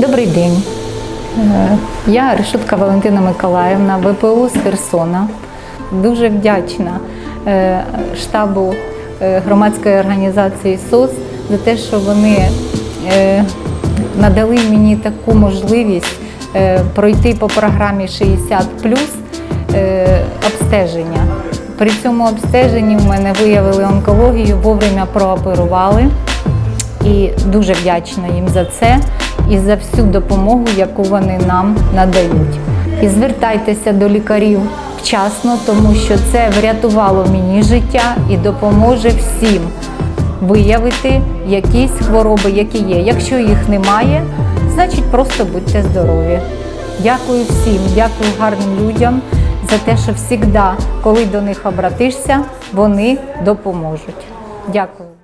Добрий день. Е, Я Решетка Валентина Миколаївна, ВПУ з Херсона. Дуже вдячна е, штабу е, громадської організації СОС за те, що вони надали мені таку можливість пройти по програмі 60 е, обстеження. При цьому обстеженні в мене виявили онкологію, вовремя прооперували. І дуже вдячна їм за це і за всю допомогу, яку вони нам надають. І звертайтеся до лікарів вчасно, тому що це врятувало мені життя і допоможе всім виявити якісь хвороби, які є. Якщо їх немає, значить просто будьте здорові. Дякую всім, дякую гарним людям за те, що завжди, коли до них обратишся, вони допоможуть. Дякую.